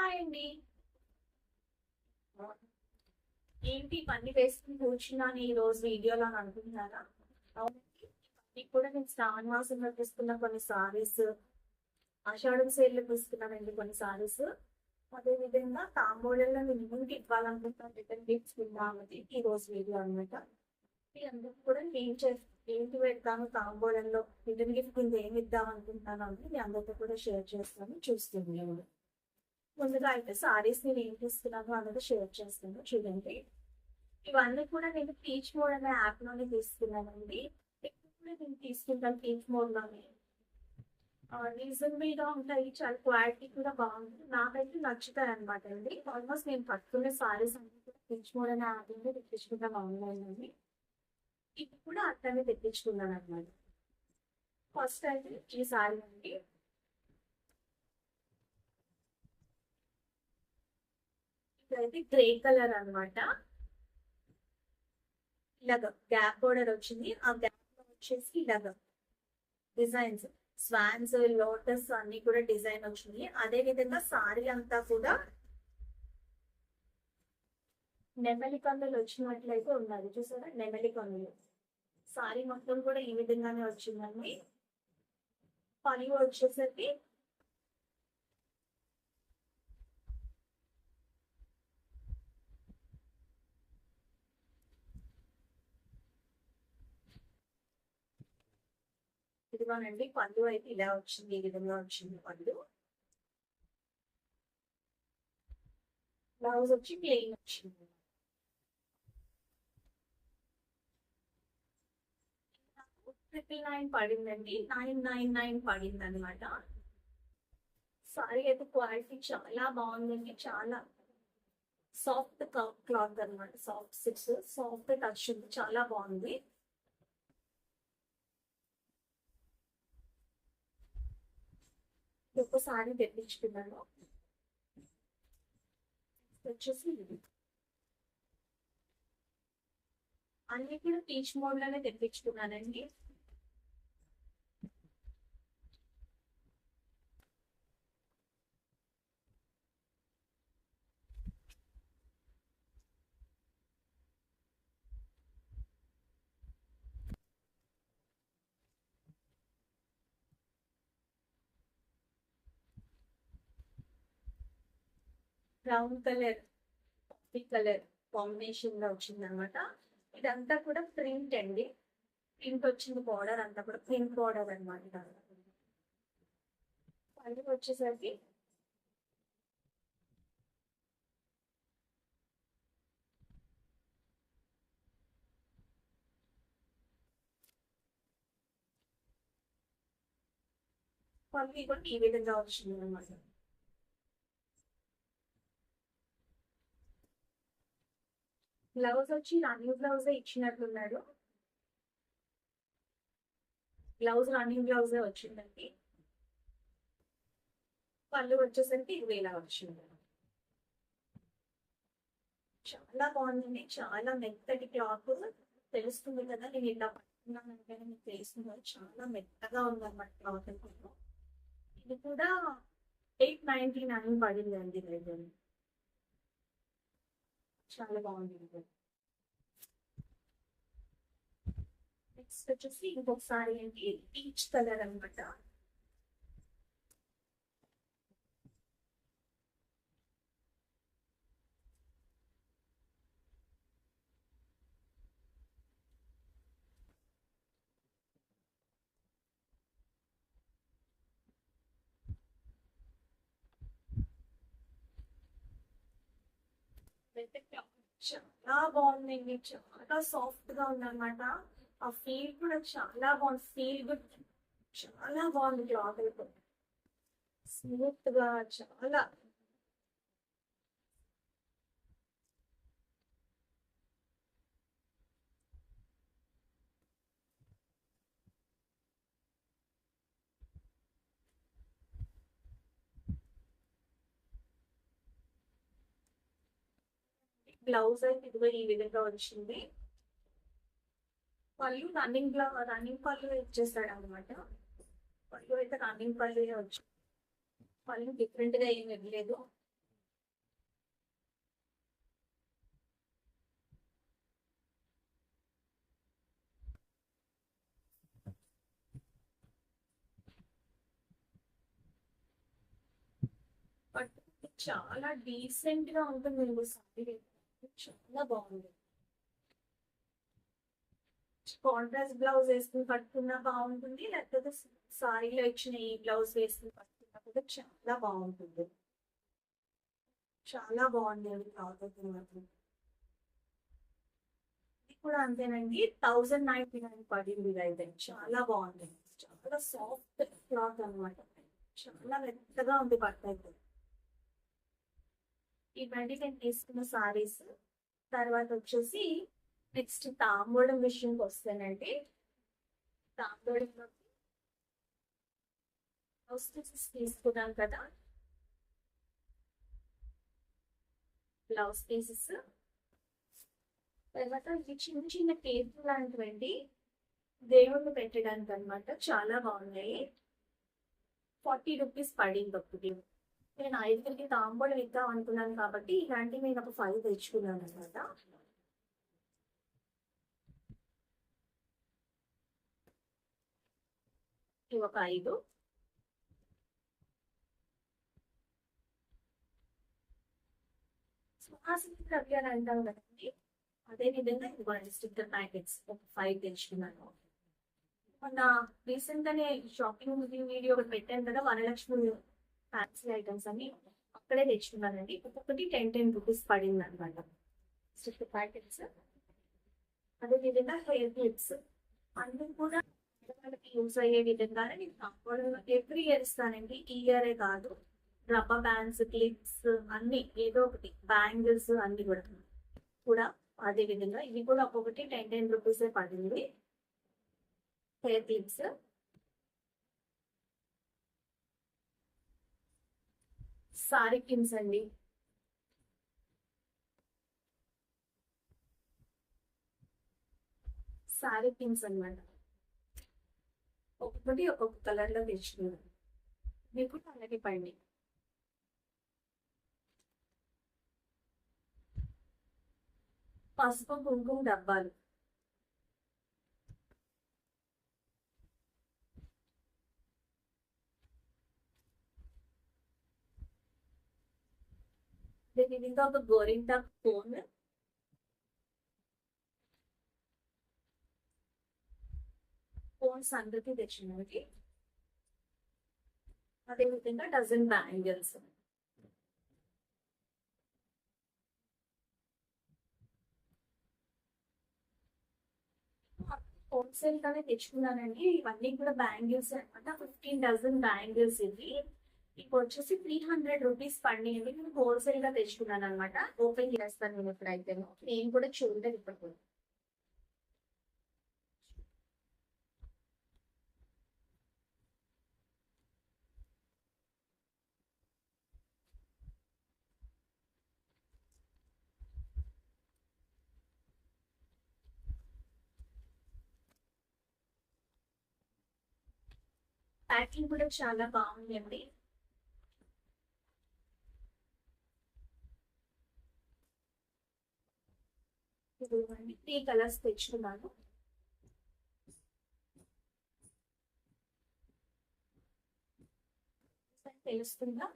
Hi అండి ఏంటి పని వేసుకుని కూర్చున్నాను ఈ రోజు వీడియోలో అని అనుకుంటున్నారా? అవునండి. కూడా నేను శ్రావణ మాసంలో తీసుకున్న కొన్ని సారీస్ ఆషాఢం సేల్లో తీసుకున్నానండి కొన్ని సారీస్ అదే విధంగా తాంబూలంలో నేను ఇంటికి ఇవ్వాలనుకుంటున్నాను రిటర్న్ గిఫ్ట్స్ విన్నామది ఈ రోజు వీడియో అనమాట మీ అందరికి కూడా ఏం చేస్తాను ఏంటి పెడతాను తాంబూలంలో? రిటర్న్ గిఫ్ట్ కింద ఏమి ఇద్దాం అనుకుంటాను అని మీ అందరితో కూడా షేర్ చేస్తాను చూస్తుంది ముందుగా అయితే సారీస్ నేను ఏం తీసుకున్నాను అన్నది షేర్ చేస్తాను చూడండి. ఇవన్నీ కూడా నేను టీచ్ మోడ్ అనే యాప్లోనే తీసుకున్నానండి. ఎక్కువ నేను తీసుకుంటాను టీచ్ మోడ్లోనే. రీజనబుల్గా ఉంటాయి చాలా క్వాలిటీ కూడా బాగుంది. నాకైతే నచ్చుతాయి అనమాట అండి. ఆల్మోస్ట్ నేను పట్టుకునే సారీస్ అన్ని కూడా టీచ్ మోడ్ అనే యాప్ నుండి తెప్పించుకుంటాను ఆన్లైన్లోని ఇది కూడా అట్లనే తెప్పించుకున్నాను అనమాట ఫస్ట్ అయితే ఈ సారీ అండి. అయితే గ్రే కలర్ అనమాట ఇలాగ గ్యాప్ బోర్డర్ వచ్చింది. ఆ గ్యాప్ వచ్చేసి ఇలాగ డిజైన్స్ స్వాన్స్ లోటస్ అన్ని కూడా డిజైన్ వచ్చింది. అదే విధంగా సారీ అంతా కూడా నెమలి కందులు వచ్చినట్లయితే ఉన్నారు చూసారా? నెమలి కందులు. సారీ మొత్తం కూడా ఈ విధంగానే వచ్చిందండి. పని వచ్చేసరికి ఇదిగోనండి పళ్ళు అయితే ఇలా వచ్చింది ఈ విధంగా వచ్చింది పళ్ళు బ్లౌజ్ వచ్చి ప్లెయిన్ వచ్చింది. ట్రిపుల్ నైన్ పడిందండి నైన్ నైన్ నైన్ పడింది అనమాట సారీ అయితే క్వాలిటీ చాలా బాగుందండి చాలా సాఫ్ట్ క్లాత్ అనమాట సాఫ్ట్ సిక్స్ సాఫ్ట్ టచ్ ఉంది చాలా బాగుంది. ఒక్కసారి తెప్పించుకున్నాను వచ్చేసి అన్ని కూడా టీచ్ మోడ్లోనే తెప్పించుకున్నానండి. బ్రౌన్ కలర్ కాఫీ కలర్ కాంబినేషన్లో వచ్చింది అనమాట ఇదంతా కూడా ప్రింట్ అండి. ప్రింట్ వచ్చింది బార్డర్ అంతా కూడా ప్రింట్ బార్డర్ అనమాట పళ్ళు వచ్చేసరికి పళ్ళు కూడా ఈ విధంగా వచ్చింది అనమాట బ్లౌజ్ వచ్చి రన్నింగ్ బ్లౌజ్ ఇచ్చినట్లున్నాడు బ్లౌజ్ రన్నింగ్ బ్లౌజే వచ్చిందండి. పళ్ళు వచ్చేసరికి ఇది ఇలా వచ్చింది. చాలా బాగుందండి. చాలా మెత్తటి క్లాత్. తెలుస్తుంది కదా నేను ఇలా పట్టుకున్నానంటే మీకు తెలుస్తుంది? చాలా మెత్తగా ఉందన్నమాట క్లాత్. అనుకుంటున్నాను ఇది కూడా ఎయిట్ నైన్టీ నైన్ పడిందండి రేటు చాలా బాగుంది. నెక్స్ట్ వచ్చేసి ఇంకొకసారి ఏంటి? పీచ్ కలర్ అనమాట చాలా బాగుందండి చాలా సాఫ్ట్గా ఉందన్నమాట. ఆ ఫీల్ కూడా చాలా బాగుంది. ఫీల్ గుడ్ చాలా బాగుంది క్లాత్ అయితే. స్మూత్గా చాలా బ్లౌజ్ అయితే ఇదిగో ఈ విధంగా వచ్చింది. పళ్ళు రన్నింగ్ బ్లౌ రన్నింగ్ పళ్ళు ఇచ్చేస్తాడు అనమాట పళ్ళు అయితే రన్నింగ్ పళ్ళు వచ్చింది పళ్ళు డిఫరెంట్గా ఏం ఇవ్వలేదు చాలా డీసెంట్గా ఉంటుంది సారీ. చాలా బాగుంది. కాంట్రాస్ట్ బ్లౌజ్ వేసుకుని పట్టుకున్నా బాగుంటుంది లేకపోతే సారీలో ఇచ్చిన ఈ బ్లౌజ్ వేసుకుని పట్టుకున్నా కూడా చాలా బాగుంటుంది. చాలా బాగుంది అది క్లాత్ అయితే మాత్రం. ఇది కూడా అంతేనండి థౌజండ్ నైన్టీ నైన్ పడింది అయితే. చాలా బాగుంది. చాలా సాఫ్ట్ క్లాత్ అన్నమాట. చాలా మెత్తగా ఉంది బట్ట అయితే. ఇవన్నీ నేను తీసుకున్న సారీస్ తర్వాత వచ్చేసి నెక్స్ట్ తాంబూలం విషయంకి వస్తానండి. తాంబూలంలో బ్లౌజ్ పీసెస్ తీసుకున్నాం కదా. బ్లౌజ్ పీసెస్ తర్వాత ఇవి చిన్న చిన్న టేబుల్ లాంటివండి. దేవుళ్ళు పెట్టడానికి అనమాట చాలా బాగున్నాయి. ఫార్టీ రూపీస్ పడింది ఒకటి నేను ఐదుగురికి తాంబూలం ఇద్దాం అనుకున్నాను కాబట్టి ఇలాంటివి నేను ఒక ఫైవ్ తెచ్చుకున్నాను అనమాట ఇవి ఒక ఐదు. సుహాసిని ద్రవ్యాలు అంటాం కదండి. అదే విధంగా ఇవ్వండి స్టిక్కర్ ప్యాకెట్స్ ఒక ఫైవ్ తెచ్చుకున్నాను. మొన్న రీసెంట్ గానే షాపింగ్ వీడియో ఒకటి పెట్టాను కదా వరలక్ష్మి ఫ్యాన్సీ ఐటమ్స్ అన్ని అక్కడే తెచ్చుకున్నానండి. ఒక్కొక్కటి టెన్ టెన్ రూపీస్ పడింది అనమాట స్టిక్కర్ ప్యాకెట్స్ అదే విధంగా హెయిర్ క్లిప్స్ అన్ని కూడా వాళ్ళకి యూజ్ అయ్యే విధంగానే నేను తప్పకుండా ఎవ్రీ ఇయర్ ఇస్తానండి. ఈ ఇయరే కాదు. రబ్బర్ బ్యాండ్స్ క్లిప్స్ అన్ని ఏదో ఒకటి బ్యాంగిల్స్ అన్ని కూడా. కూడా అదే విధంగా ఇవి కూడా ఒక్కొక్కటి టెన్ టెన్ రూపీసే పడింది. హెయిర్ క్లిప్స్ సారీ పిన్స్ అండి సారీ పిన్స్ అనమాట ఒక్కొక్కటి ఒక్కొక్క కలర్లో తెచ్చుకున్నాను మీకు అలాగే పండి పసుపు కుంకుమ డబ్బాలు. దీని ఇంకా ఒక గోరింటాక్ ఫోన్ ఫోన్ సంగతి తెచ్చినవి అదేవిధంగా డజన్ బ్యాంగిల్స్ హోల్సేల్ గానే తెచ్చుకున్నానండి ఇవన్నీ కూడా బ్యాంగిల్స్ అనమాట ఫిఫ్టీన్ డజన్ బ్యాంగిల్స్ ఇవి. ఇప్పుడు వచ్చేసి త్రీ హండ్రెడ్ రూపీస్ పండింది నేను హోల్సేల్గా తెచ్చుకున్నాను అనమాట ఓపెన్ చేస్తాను నేను ఇప్పుడైతే. నేను కూడా చూడలేదు ఇప్పుడు. ప్యాకింగ్ కూడా చాలా బాగుందండి. టీ కలర్స్ తెచ్చుకున్నాను. తెలుస్తుందా?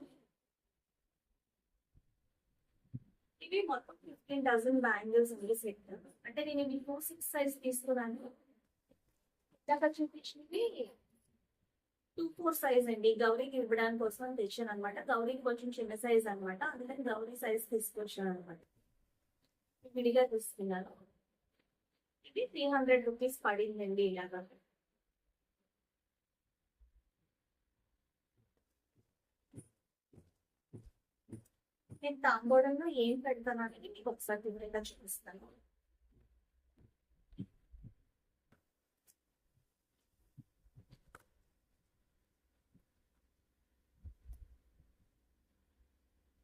ఇవి మొత్తం ఫిఫ్టీన్ డజన్ బ్యాంగిల్స్ ఉంది సెట్ అంటే నేను మీకు ఫోర్ సిక్స్ సైజ్ తీసుకున్నాను. ఇందాక చూపించినవి టూ ఫోర్ సైజ్ అండి. గౌరీకి ఇవ్వడానికి కోసం తెచ్చాను అనమాట గౌరీకి కొంచెం చిన్న సైజ్ అనమాట అందుకని గౌరీ సైజ్ తీసుకొచ్చాను అనమాట విడిగా తీసుకున్నాను ఇది త్రీ హండ్రెడ్ రూపీస్ పడిందండి ఇలాగా. నేను తాంబూడంలో ఏం పెడతాను అనేది మీకు ఒకసారి వివరంగా చూపిస్తాను.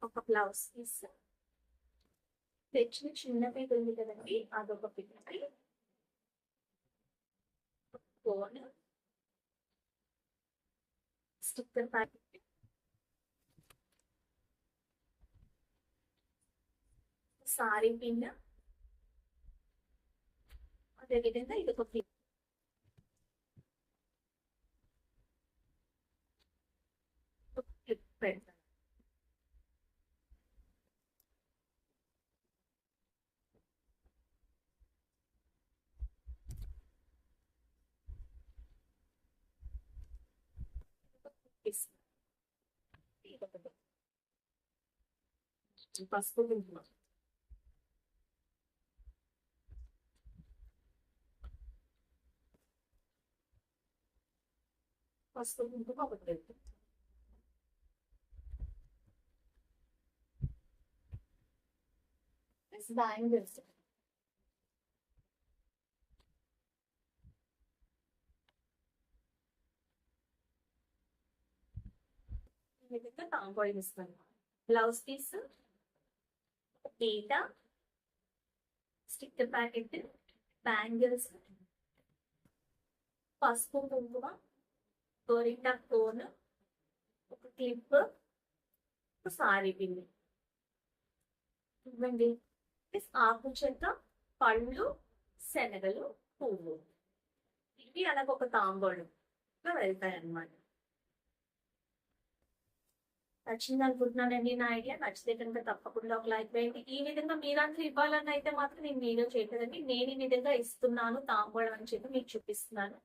ఒక బ్లౌజ్ పీస్ తెచ్చిన చిన్న పీక్ ఉంది కదండి అదొక peak phone sticker packet. Sari pin. అదేవిధంగా ఇదొక పిన్. క్లిప్ పెడతాను పసుపు కుంకుమ పసుపు కుంకుమ ఒకటి పెట్టు బ్యాంగిల్స్ ఈ విధంగా తాంబూలం ఇస్తాను బ్లౌజ్ పీస్ డేటా స్టిక్ ప్యాకెట్ బ్యాంగిల్స్ పసుపు కుంకుమ గోరింటా కోన్ ఒక క్లిప్ ఒక సారీ పిన్ని ఇవ్వండి. ఆకు చెత్త పళ్ళు శనగలు పువ్వు. ఇవి అలాగ ఒక తాంబూలం. వెళ్తాయి అన్నమాట నచ్చింది అనుకుంటున్నానండి నా ఐడియా. నచ్చితే కనుక తప్పకుండా ఒక లైక్ వేయండి. ఈ విధంగా మీరంతా ఇవ్వాలని అయితే మాత్రం నేను వీడియో చేయలేదండి నేను ఈ విధంగా ఇస్తున్నాను తాంబూలం అని చెప్పి మీకు చూపిస్తున్నాను.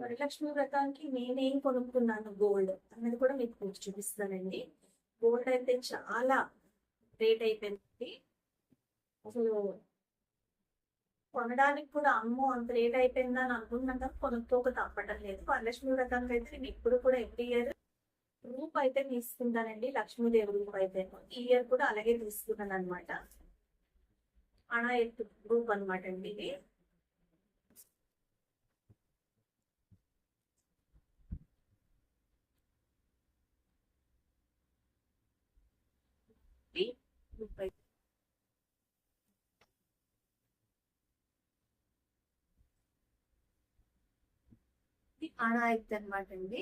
వరలక్ష్మి వ్రతానికి నేనేం కొనుక్కున్నాను? గోల్డ్ అనేది కూడా మీకు చూపిస్తానండి. గోల్డ్ అయితే చాలా రేట్ అయిపోయింది అసలు కొనడానికి కూడా అమ్మో అంత రేట్ అయిపోయిందని అనుకున్నాక కొనుక్కోక తప్పటం లేదు. వరలక్ష్మి వ్రతానికి అయితే నేను ఇప్పుడు కూడా ఎవ్రీ ఇయర్ రూప్ అయితే తీసుకుంటానండి. లక్ష్మీదేవి రూప్ అయితే ఈ ఇయర్ కూడా అలాగే తీసుకున్నాను అనమాట అణ ఎత్తు రూప్ అనమాట అండి ఇది ఇది ఎత్తు అనమాట అండి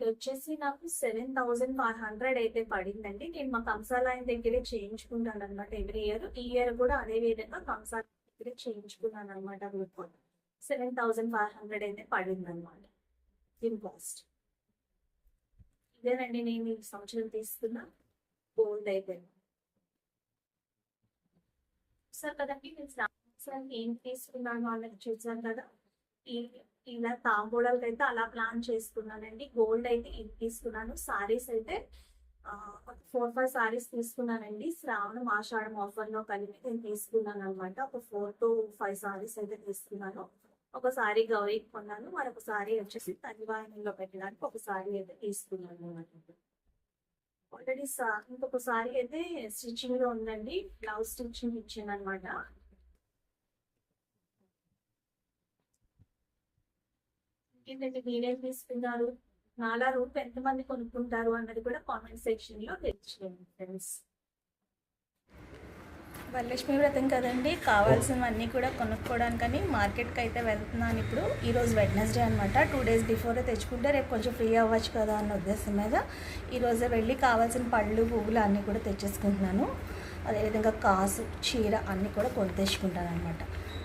ఇది వచ్చేసి నాకు సెవెన్ థౌసండ్ ఫైవ్ హండ్రెడ్ అయితే పడిందండి. నేను మా కంసాలయం దగ్గరే చేయించుకుంటాను అనమాట ఎవ్రీ ఇయర్ ఈ ఇయర్ కూడా అదే విధంగా కంసాలయం దగ్గరే చేయించుకున్నాను అనమాట group seven thousand five hundred అయితే పడింది అనమాట దీని కాస్ట్ ఇదేనండి నేను ఈ సంవత్సరం తీసుకున్న గోల్డ్ అయితే. సార్ కదండి నేను ఏం తీసుకున్నాను అన్నది చూసాను కదా. ఈ ఇలా తాంబూలాలకి అయితే అలా ప్లాన్ చేసుకున్నానండి. గోల్డ్ అయితే ఇది తీసుకున్నాను సారీస్ అయితే ఒక ఫోర్ ఫైవ్ సారీస్ తీసుకున్నానండి. శ్రావణం ఆషాఢం ఆఫర్లో కలిపి నేను తీసుకున్నాను అనమాట ఒక ఫోర్ టు ఫైవ్ సారీస్ అయితే తీసుకున్నాను. ఒక సారీ గౌరీ కొన్నాను. మరొక సారీ వచ్చేసి తనివారంలో పెట్టడానికి ఒక సారీ అయితే తీసుకున్నాను అనమాట ఆల్రెడీ ఇంకొక సారీ అయితే స్టిచ్చింగ్లో ఉందండి. బ్లౌజ్ స్టిచ్చింగ్ ఇచ్చింది అనమాట ఏంటంటే మీరేం తీసుకున్నారు? నాలా రూప్ ఎంతమంది కొనుక్కుంటారు అన్నది కూడా కామెంట్ సెక్షన్లో ఫ్రెండ్స్ వరలక్ష్మి వ్రతం కదండి. కావాల్సినవన్నీ కూడా కొనుక్కోవడానికని మార్కెట్కి అయితే వెళ్తున్నాను ఇప్పుడు. ఈరోజు వెడ్నెస్డే అనమాట టూ డేస్ బిఫోరే తెచ్చుకుంటే రేపు కొంచెం ఫ్రీ అవ్వచ్చు కదా అన్న ఉద్దేశం మీద. ఈరోజే వెళ్ళి కావాల్సిన పళ్ళు పువ్వులు అన్నీ కూడా తెచ్చేసుకుంటున్నాను. అదేవిధంగా కాసు చీర అన్నీ కూడా కొని తెచ్చుకుంటాను అనమాట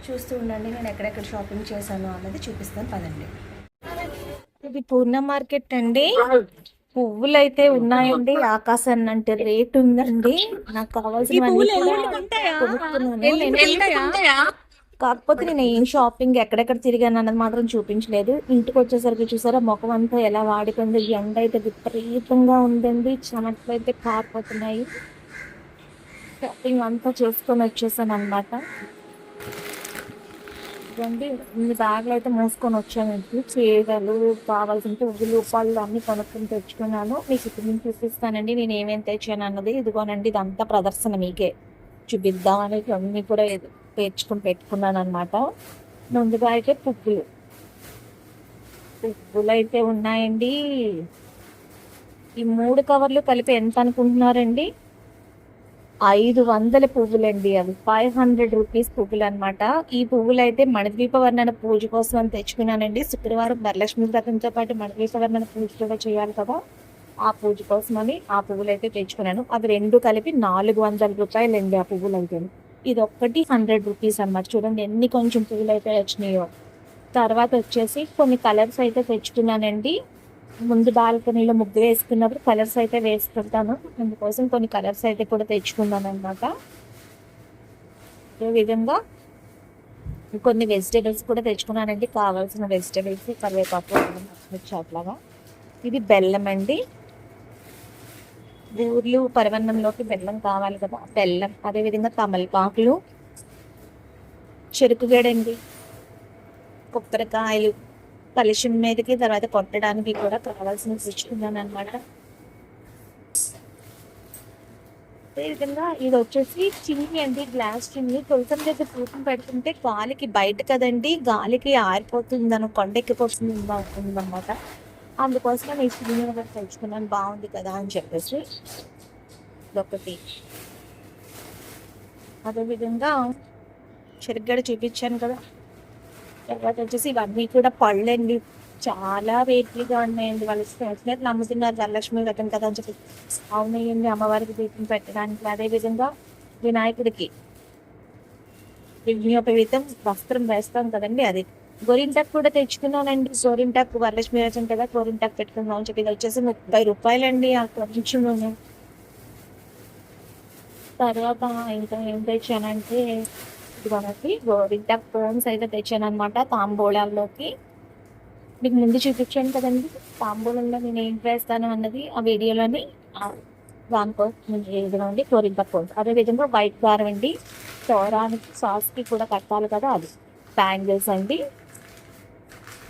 చూస్తూ ఉండండి నేను ఎక్కడెక్కడ షాపింగ్ చేశాను అన్నది చూపిస్తాను పదండి. ఇది పూర్ణ మార్కెట్ అండి. పువ్వులు అయితే ఉన్నాయండి. ఆకాశాన్ని అంటే రేట్ ఉందండి. నాకు కావాల్సిన కాకపోతే నేను ఏం షాపింగ్ ఎక్కడెక్కడ తిరిగాను అన్నది మాత్రం చూపించలేదు. ఇంటికి వచ్చేసరికి చూసారా ముఖం అంతా ఎలా వాడిపోయింది ఎండ అయితే విపరీతంగా ఉందండి. చెమటలు అయితే కారిపోతున్నాయి. షాపింగ్ అంతా చేసుకొని వచ్చేసాను అనమాట ఇదండి ఇన్ని బ్యాగ్లు అయితే మోసుకొని వచ్చానండి చీరలు కావాల్సిన పువ్వులు పళ్ళు అన్ని కొనుక్కొని తెచ్చుకున్నాను. మీకు ఇప్పుడు నేను చూపిస్తానండి. నేను ఏమేమి తెచ్చాను అన్నది. ఇదిగోనండి ఇదంతా ప్రదర్శన మీకే. చూపిద్దామని అన్ని కూడా తెచ్చుకుని పెట్టుకున్నాను అనమాట ముందుగా అయితే పువ్వులు. పువ్వులు అయితే ఉన్నాయండి. ఈ మూడు కవర్లు కలిపి ఎంత అనుకుంటున్నారండి? ఐదు వందల పువ్వులండి అవి. ఫైవ్ హండ్రెడ్ రూపీస్ పువ్వులు అనమాట ఈ పువ్వులు అయితే మణిద్వీపవర్ణన పూజ కోసం అని తెచ్చుకున్నానండి. శుక్రవారం వరలక్ష్మి వ్రతంతో పాటు మణిద్వీపవర్ణన పూజ కూడా చేయాలి కదా. ఆ పూజ కోసం అని ఆ పువ్వులు అయితే తెచ్చుకున్నాను. అవి రెండు కలిపి నాలుగు వందల రూపాయలు అండి ఆ పువ్వులు అయితే ఇది ఒక్కటి హండ్రెడ్ రూపీస్ అనమాట చూడండి ఎన్ని కొంచెం పువ్వులు అయితే వచ్చినాయో. తర్వాత వచ్చేసి కొన్ని కలర్స్ అయితే తెచ్చుకున్నానండి. ముందు బాల్కనీలో ముగ్గు వేసుకున్నప్పుడు కలర్స్ అయితే వేసుకుంటాను. అందుకోసం కొన్ని కలర్స్ అయితే కూడా తెచ్చుకున్నాను అనమాట అదే విధంగా కొన్ని వెజిటేబుల్స్ కూడా తెచ్చుకున్నానండి. కావాల్సిన వెజిటేబుల్స్ కరివేపాకు పచ్చిమిర్చి అట్లాగా. ఇది బెల్లం అండి. ఊర్లు పరవన్నంలోకి బెల్లం కావాలి కదా బెల్లం. అదేవిధంగా తమలపాకులు చెరుకుగడండి కొబ్బరికాయలు. కలుషం మీదకి తర్వాత కొట్టడానికి కూడా కావాల్సిన తెచ్చుకున్నాను అనమాట అదేవిధంగా ఇది వచ్చేసి చిన్ని అండి గ్లాస్ చిన్ని. తులసం దగ్గర పూసం పెడుతుంటే గాలికి బయట కదండి గాలికి ఆరిపోతుంది అని కొండెక్కిపోతుంది అనమాట అందుకోసం నేను చిన్ని తెచ్చుకున్నాను బాగుంది కదా అని చెప్పేసి ఇదొకటి. అదేవిధంగా చెరుగడ చూపించాను కదా. తర్వాత వచ్చేసి ఇవన్నీ కూడా పళ్ళండి. చాలా రేట్లుగా ఉన్నాయండి. వాళ్ళు స్నేహితులు నమ్ముతున్నారు ధనలక్ష్మి వ్రతం కదా అని చెప్పి. అవునయ్యండి అమ్మవారికి దీపం పెట్టడానికి. అదేవిధంగా వినాయకుడికి విఘ్నోపవీతం వస్త్రం వేస్తాం కదండి అది. గోరింటాకు కూడా తెచ్చుకున్నానండి. గోరింటాకు వరలక్ష్మి వ్రతం కదా గోరింటాకు పెట్టుకుందాం అని చెప్పి. ఇది వచ్చేసి ముప్పై రూపాయలండి ఆ కొంచెంలోనే. తర్వాత ఇంకా ఏం తెచ్చానంటే ఇది మనకి గోరింటాకు ఫోన్స్ అయితే తెచ్చాను అనమాట తాంబూలాల్లోకి. మీకు ముందు చూపించాను కదండి తాంబూలంలో నేను ఏం వేస్తాను అన్నది ఆ వీడియోలోని ఆ దానికోసం ఇదిగోండి గోరింటాకు ఫోన్స్ అదేవిధంగా వైట్ గారం అండి తోరానికి సాస్కి కూడా కట్టాలి కదా అది బ్యాంగిల్స్ అండి.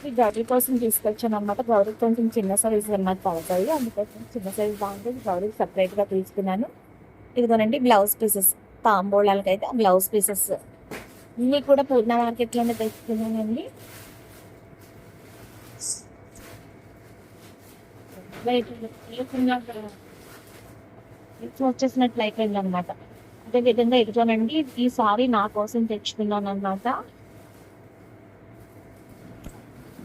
ఈ గౌరీ కోసం తీసుకొచ్చాను అనమాట గౌరీ కొంచెం చిన్న సైజ్ అన్నమాట పడతాయి అందుకోసం చిన్న సైజ్ బాగుంటుంది గౌరీకి సపరేట్గా తీసుకున్నాను. ఇదిగోనండి బ్లౌజ్ పీసెస్ తాంబూలాలకి అయితే బ్లౌజ్ పీసెస్ ఇవి కూడా పూర్ణ మార్కెట్లోనే తెచ్చుకున్నానండి వచ్చేసినట్లు అయిపోయింది అనమాట అదే విధంగా ఇదిగోనండి ఈ సారీ నా కోసం తెచ్చుకున్నాను అనమాట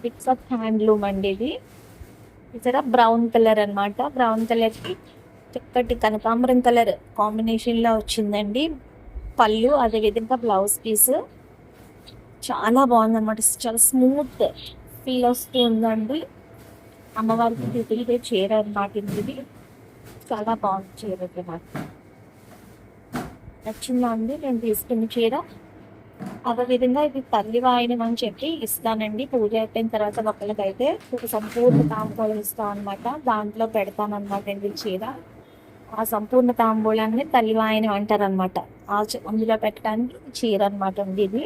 పిక్స్ ఆఫ్ హ్యాండ్లూమ్ అండి ఇది. ఇక్కడ బ్రౌన్ కలర్ అన్నమాట. బ్రౌన్ కలర్కి చక్కటి కనకాంబరం కలర్ కాంబినేషన్లో వచ్చిందండి. పళ్ళు అదే విధంగా బ్లౌజ్ పీస్. చాలా బాగుందన్నమాట. చాలా స్మూత్ ఫీల్ వస్తూ ఉందండి. అమ్మవారికి తిరిగితే చీర అనమాట ఇది చాలా బాగుంది చీర నాకు నచ్చిందా అండి? నేను తీసుకున్న చీర. అదే విధంగా ఇది తల్లి వాయనం అని చెప్పి ఇస్తానండి. పూజ అయిపోయిన తర్వాత ఒకరికైతే ఒక సంపూర్ణ తాంబూలం ఇస్తాం అనమాట దాంట్లో పెడతాను అనమాట ఇది చీర. ఆ సంపూర్ణ తాంబూలాన్ని తల్లివాయని అంటారు అనమాట ఆ అందులో పెట్టడానికి చీర అనమాట ఉంది ఇది.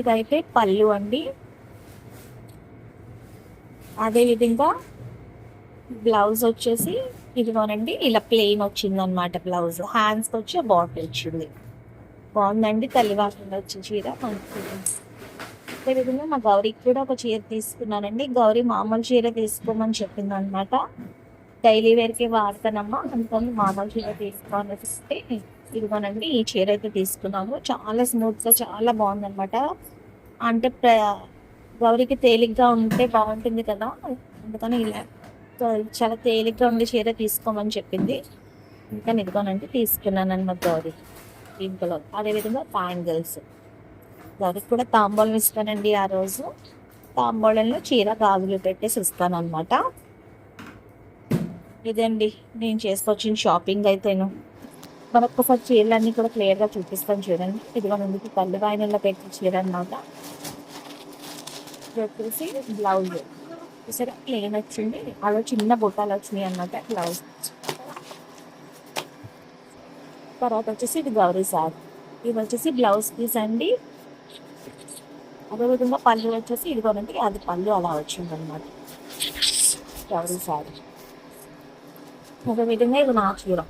ఇదైతే పళ్ళు అండి. అదేవిధంగా బ్లౌజ్ వచ్చేసి ఇదిగోనండి ఇలా ప్లెయిన్ వచ్చింది అనమాట బ్లౌజ్. హ్యాండ్స్కి వచ్చి బాటిల్ వచ్చింది బాగుందండి తల్లివాసన వచ్చి చీర. అదేవిధంగా మా గౌరీకి కూడా ఒక చీర తీసుకున్నానండి. గౌరీ మామూలు చీర తీసుకోమని చెప్పింది అనమాట డైలీ వేర్కి వాడతానమ్మా అందుకని మామూలు చీర తీసుకోని వస్తే ఇదిగోనండి ఈ చీర అయితే తీసుకున్నాము. చాలా స్మూత్గా చాలా బాగుందనమాట. అంటే ప్ర- గౌరీకి తేలిగ్గా ఉంటే బాగుంటుంది కదా అందుకని ఇలా చాలా తేలిగ్గా ఉండే చీర తీసుకోమని చెప్పింది. ఇంకా ఇదిగోనండి తీసుకున్నాను అనమాట గౌరీ. పింక్ కలర్ అదేవిధంగా బ్యాంగిల్స్ గౌరీకి కూడా తాంబూలం ఇస్తానండి ఆ రోజు. తాంబూలంలో చీర గాజులు పెట్టేసి ఇస్తాను అనమాట ఇదండి నేను చేసుకొచ్చిన షాపింగ్ అయితేను. మరొకసారి చీరలన్నీ కూడా క్లియర్గా చూపిస్తాను చూడండి. ఇదిగో ముందుకు పళ్ళు వాయినల్లో పెట్టి చీర అనమాట ఇది వచ్చేసి బ్లౌజ్. చూసారా? ప్లేన్ వచ్చింది. అలా చిన్న బుట్టాలు వచ్చినాయి అన్నమాట బ్లౌజ్. తర్వాత వచ్చేసి ఇది గౌరీ సార్. ఇది వచ్చేసి బ్లౌజ్ పీస్ అండి. అదేవిధంగా పళ్ళు వచ్చేసి ఇదిగోనండి అది పళ్ళు అలా వచ్చింది అనమాట గౌరీ సారీ అదేవిధంగా ఇది నా చీర.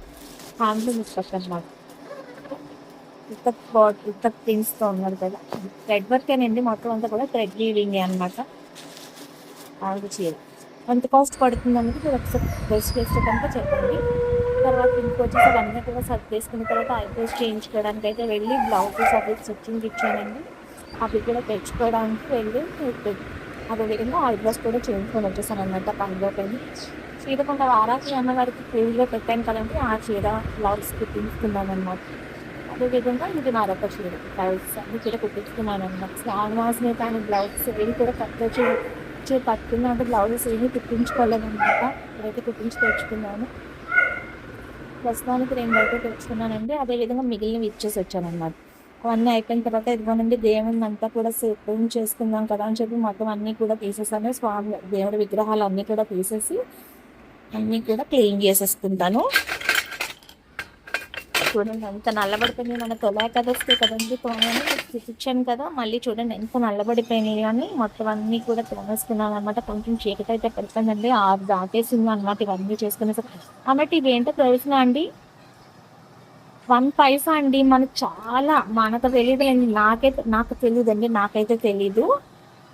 ఫ్యామిలీ మిస్టర్స్ అనమాట ఇంత బాట్ ఇంత థింగ్స్తో ఉన్నారు కదా. థ్రెడ్ వర్క్ అండి మొత్తం అంతా కూడా థ్రెడ్ వీవింగ్ అనమాట ఆవిడ చీర. ఎంత కాస్ట్ పడుతుంది అనేది మీరు ఒకసారి బెస్ట్ చేస్తే కనుక చెప్పండి. తర్వాత ఇంకొచ్చేసి అవన్నీ కూడా సర్దేసుకున్న తర్వాత ఐబ్రోస్ చేయించుకోవడానికి అయితే వెళ్ళి బ్లౌజెస్ అవి స్టిచ్చింగ్ ఇచ్చానండి. అవి కూడా తెచ్చుకోవడానికి వెళ్ళి అదే విధంగా అడ్రస్ కూడా చేయించుకొని వచ్చేసాను అనమాట పనిలో పని చీర కొంత వారాకి అన్నవారికి పూజలో పెట్టాను కదండి ఆ చీర బ్లౌజ్ కుట్టించుకున్నాను అనమాట అదేవిధంగా ఇది మరొక చీర బ్లౌజ్ అది కూడా కుట్టించుకున్నాను అనమాట శ్రావణ మాసమే కానీ బ్లౌజ్ ఏవి కూడా కట్ చీర చీర బ్లౌజెస్ ఏమీ కుట్టించుకోలేదన్నమాట. ఇప్పుడైతే కుట్టించి తెచ్చుకున్నాను. ప్రస్తుతానికి రెండు అయితే తెచ్చుకున్నానండి. అదేవిధంగా మిగిలినవి ఇచ్చేసి వచ్చాను అనమాట అవన్నీ అయిపోయిన తర్వాత ఇదిగోనండి దేవుని అంతా కూడా క్లీన్ చేసుకుందాం కదా అని చెప్పి మొత్తం అన్నీ కూడా తీసేసాను. స్వామి దేవుడి విగ్రహాలు అన్నీ కూడా తీసేసి అన్నీ కూడా క్లీన్ చేసేసుకుంటాను. చూడండి ఎంత నల్లబడిపోయింది మన తొలాకదొస్తే కదండి తోమని చూపించాను కదా మళ్ళీ చూడండి ఎంత నల్లబడిపోయినాయి అని మొత్తం అన్నీ కూడా తోమేసుకున్నాను అనమాట కొంచెం చీకటి అయితే పెడతానండి ఆరు దాటేసింది అనమాట ఇవన్నీ చేసుకునేసరికి. అన్నట్టు ఇవేంటో తెలిసిన అండి? వన్ పైసా అండి మనకు చాలా మనకు తెలియదు అండి నాకైతే నాకు తెలియదండి నాకైతే తెలీదు.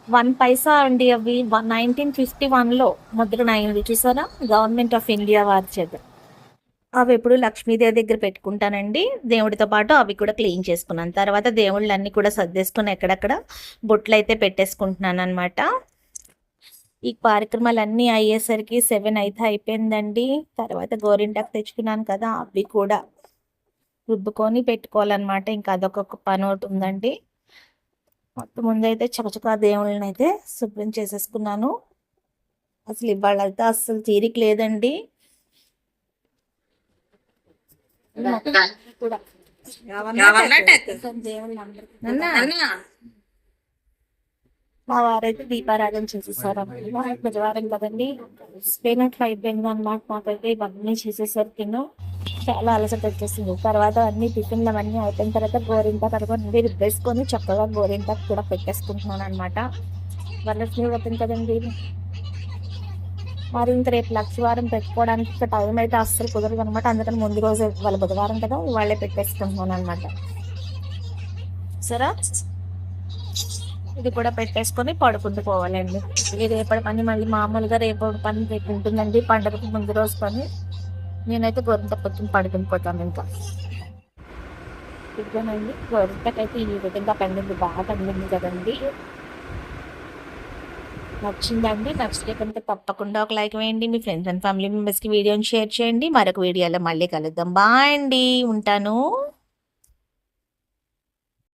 వన్ పైసా అండి అవి వన్ నైన్టీన్ ఫిఫ్టీ వన్లో ముద్రణ అయింది చూసారా? గవర్నమెంట్ ఆఫ్ ఇండియా వారి చేత. అవి ఎప్పుడు లక్ష్మీదేవి దగ్గర పెట్టుకుంటానండి. దేవుడితో పాటు అవి కూడా క్లీన్ చేసుకున్నాను. తర్వాత దేవుళ్ళన్నీ కూడా సర్దేసుకుని ఎక్కడెక్కడ బొట్లు అయితే పెట్టేసుకుంటున్నాను అనమాట ఈ కార్యక్రమాలన్నీ అయ్యేసరికి సెవెన్ అయితే అయిపోయిందండి. తర్వాత గోరింటాకు తెచ్చుకున్నాను కదా అవి కూడా. రుబ్బుకొని పెట్టుకోవాలన్నమాట. ఇంకా అదొక పని ఒకటి ఉందండి. మొత్తం ముందైతే చకచకా దేవుళ్ళని అయితే శుభ్రం చేసేసుకున్నాను. అసలు ఇవాళ అయితే అస్సలు తీరిక లేదండి. కూడా. మా వారైతే దీపారాధన చేసేసారు. బుధవారం కదండి. పోయినట్లు అయిపోయింది అనమాట మాకైతే. ఇవన్నీ చేసేసరికి చాలా అలసట వచ్చేసింది. తర్వాత అన్ని టిఫిన్లు అవన్నీ అయిపోయిన తర్వాత గోరింటాకు అనుకోండి రుబ్బేసుకొని చక్కగా గోరింటాకు కూడా పెట్టేసుకుంటున్నాను అనమాట వరలక్ష్మి వ్రతం కదండి. మరి ఇంత రేపు లక్షవారం పెట్టుకోవడానికి టైం అయితే అస్సలు కుదరదు అనమాట అందుకని ముందు రోజు వాళ్ళ బుధవారం కదా వాళ్ళే పెట్టేసుకుంటున్నాను అనమాట సరే? ఇది కూడా పెట్టేసుకొని పడుకుంటూ పోవాలండి ఇది రేపటి పని మళ్ళీ మామూలుగా రేపు పని రేపు ఉంటుందండి పండగకి ముందు రోజు పని. నేనైతే గొర్రెంత పొద్దున్న పడుకుని పోతాను ఇంకా. ఇదిగోనండి గొర్రెంతకైతే ఈ విధంగా పండింది బాగా పండింది కదండి. నచ్చిందండి నచ్చితే కనుక తప్పకుండా ఒక లైక్ వేయండి. మీ ఫ్రెండ్స్ అండ్ ఫ్యామిలీ మెంబర్స్కి వీడియోని షేర్ చేయండి. మరొక వీడియోలో మళ్ళీ కలుద్దాం. బాయ్ అండి ఉంటాను.